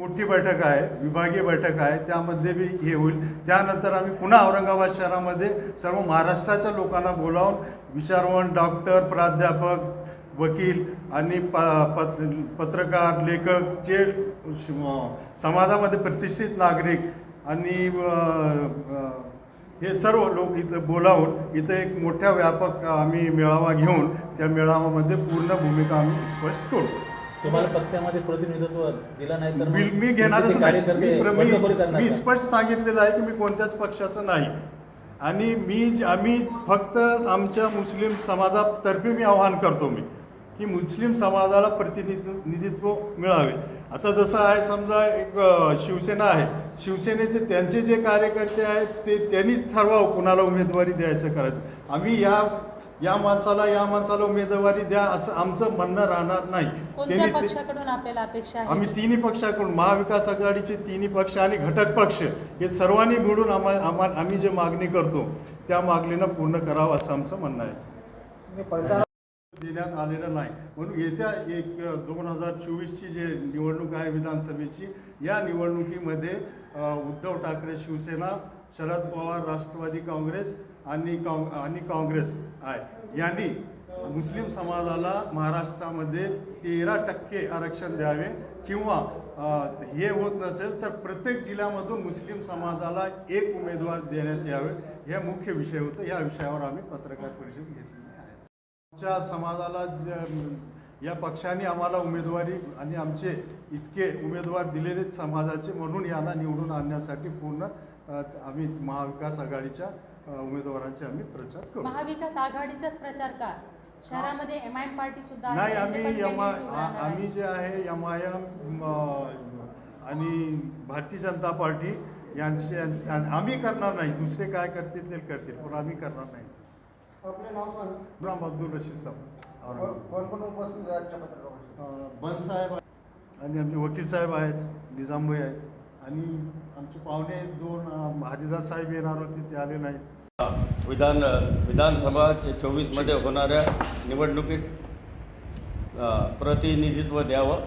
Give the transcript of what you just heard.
मोठी बैठक आहे विभागीय बैठक आहे त्यामध्ये बी हे होईल. त्यानंतर आम्ही पुन्हा औरंगाबाद शहरामध्ये सर्व महाराष्ट्राच्या लोकांना बोलावून विचारवण डॉक्टर प्राध्यापक वकील आणि प पत पत्रकार लेखक जे श- समाजामध्ये प्रतिष्ठित नागरिक आणि हे सर्व लोक इथं बोलावून इथं एक मोठ्या व्यापक आम्ही मेळावा घेऊन त्या मेळाव्यामध्ये पूर्ण भूमिका आम्ही स्पष्ट करू. तुम्हाला पक्षामध्ये प्रतिनिधित्व दिलं नाही तर मी मी घेणारच नाही. मी? स्पष्ट सांगितलेलं आहे की मी कोणत्याच पक्षाचं नाही. आणि मी आम्ही फक्त आमच्या मुस्लिम समाजातर्फे मी आवाहन करतो मी की मुस्लिम समाजाला प्रतिनिधित्व मिळावे. आता जसं आहे समजा एक शिवसेना आहे. शिवसेनेचे त्यांचे जे कार्यकर्ते आहेत ते त्यांनीच ठरवावं कुणाला उमेदवारी द्यायचं करायचं. आम्ही या या माणसाला या माणसाला उमेदवारी द्या असं आमचं म्हणणं राहणार नाही. कोणत्या त्यांनी ते- पक्षाकडून आपल्याला अपेक्षा आहे आम्ही तिन्ही पक्षाकडून महाविकास आघाडीचे तिन्ही पक्ष आणि घटक पक्ष हे सर्वांनी मिळून आम्हा आम्हा आम्ही जे मागणी करतो त्या मागणीनं पूर्ण करावं असं आमचं म्हणणं आहे. देण्यात आलेलं नाही. म्हणून येत्या एक दोन हजार चोवीसची जे निवडणूक आहे विधानसभेची या निवडणुकीमध्ये अ, उद्धव ठाकरे शिवसेना शरद पवार राष्ट्रवादी काँग्रेस आणि काँग आणि काँग्रेस आहे यांनी मुस्लिम समाजाला महाराष्ट्रामध्ये तेरा टक्के आरक्षण द्यावे किंवा हे होत नसेल तर प्रत्येक जिल्ह्यामधून मुस्लिम समाजाला एक उमेदवार देण्यात यावे. हे मुख्य विषय होतं. या विषयावर आम्ही पत्रकार परिषद घेतलेली आहे. आमच्या समाजाला या पक्षाने आम्हाला उमेदवारी आणि आमचे इतके उमेदवार दिलेले समाजाचे म्हणून यांना निवडून आणण्यासाठी पूर्ण आम्ही महाविकास आघाडीच्या उमेदवारांचे आम्ही प्रचार करू. महाविकास आघाडीचाच प्रचार का? शहरामध्ये एम आय एम पार्टी सुद्धा नाही आम्ही एम आम्ही. जे आहे एम आय एम आणि भारतीय जनता पार्टी यांचे आम्ही करणार नाही. दुसरे काय करतील ते करतील पण आम्ही करणार नाही. आपले नाव सांग. अब्दुल रशीद साहेब. औरंगाबाद. कोण कोण उपस्थित आहे आजच्या पत्रकार परिषदेत? बन साहेब आणि आमचे वकील साहेब आहेत निजामभाई आहेत. आणि आमचे पाहुणे दोन अं, हरिदास साहेब येणार होते ते आले नाहीत. विधान विधानसभा चोवीसमध्ये होणाऱ्या निवडणुकीत प्रतिनिधित्व द्यावं.